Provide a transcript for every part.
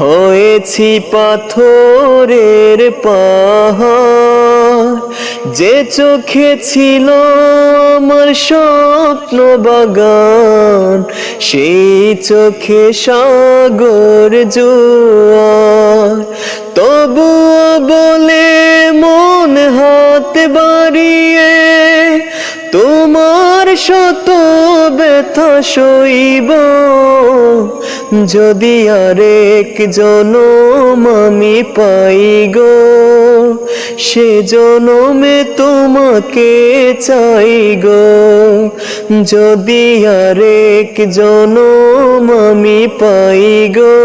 হয়েছি পাথরের পাহাড়। যে চোখে ছিল আমার স্বপ্ন বাগান, সেই চোখে সাগর জোয়ার। তবু বলে মন হাত বাড়িয়ে, তোমার শত ব্যথা সইব। যদি আরেক জনম আমি পাই গো, সে জনমে তোমাকে চাই গো। যদি আরেক জনম আমি পাই গো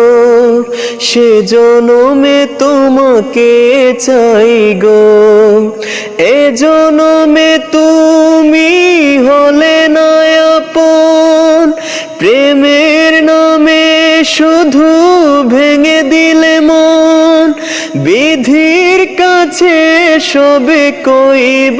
সে জনমে তোমাকে চাই গো। এ জনমে তুমি হলে না আপন প্রেমের নামে শুধু ভেঙে দিলে মন। বিধির কাছে সবে কইব